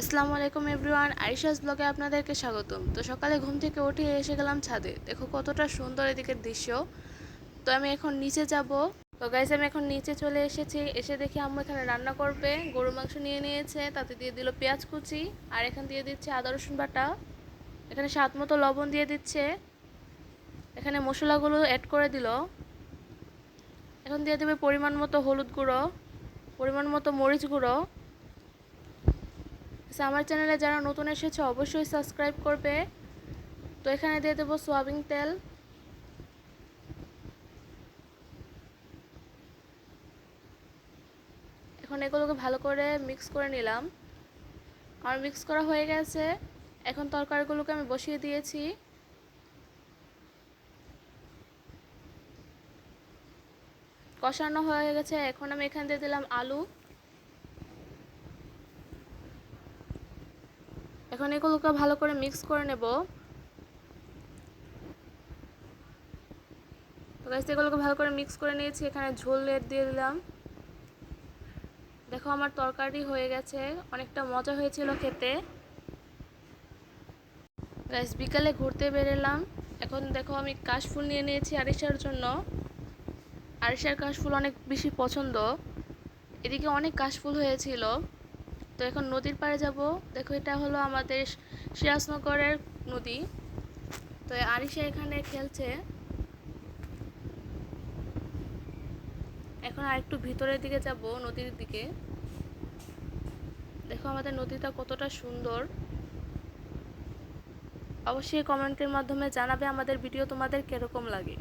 আসসালামু আলাইকুম এভরিওয়ান, আরিশাস ব্লগে আপনাদেরকে স্বাগতম। তো সকালে ঘুম থেকে উঠে এসে গেলাম ছাদে। দেখো কতটা সুন্দর এদিকের দৃশ্য। তো আমি এখন নিচে যাব। তো গাইস আমি এখন নিচে চলে এসেছি। এসে দেখি আম্মু এখানে রান্না করবে। গরু মাংস নিয়ে নিয়েছে, তাতে দিয়ে দিল পেঁয়াজ কুচি, আর এখানে দিয়ে দিচ্ছে আদা, রসুন বাটা। এখানে স্বাদ মতো লবণ দিয়ে দিচ্ছে। এখানে মশলাগুলো অ্যাড করে দিল। এখন দিয়ে দেবে পরিমাণ মতো হলুদ গুঁড়ো, পরিমাণ মতো মরিচ গুঁড়ো। আচ্ছা, আমার চ্যানেলে যারা নতুন এসেছে অবশ্যই সাবস্ক্রাইব করবে। তো এখানে দিয়ে দেবো সোয়াবিন তেল। এখন এগুলোকে ভালো করে মিক্স করে নিলাম। আর মিক্স করা হয়ে গেছে। এখন তরকারিগুলোকে আমি বসিয়ে দিয়েছি। কষানো হয়ে গেছে। এখন আমি এখানে দিয়ে দিলাম আলু। এখন এগুলোকে ভালো করে মিক্স করে নেব। তো গাছ এগুলোকে ভালো করে মিক্স করে নিয়েছি। এখানে ঝোল দিয়ে দিলাম। দেখো আমার তরকারি হয়ে গেছে। অনেকটা মজা হয়েছিল খেতে। গাছ বিকালে ঘুরতে বেরোলাম। এখন দেখো আমি কাশফুল নিয়ে নিয়েছি আরিশার জন্য। আরিশার কাশফুল অনেক বেশি পছন্দ। এদিকে অনেক কাশফুল হয়েছিল। তো এখন নদীর পাড়ে যাব। দেখো এটা হলো আমাদের সিরাজনগরের নদী। তো আরিশা এখানে খেলছে। এখন আরেকটু ভিতরের দিকে যাব, নদীর দিকে। দেখো আমাদের নদীটা কতটা সুন্দর। অবশ্যই কমেন্টের মাধ্যমে জানাবে আমাদের ভিডিও তোমাদের কীরকম লাগে।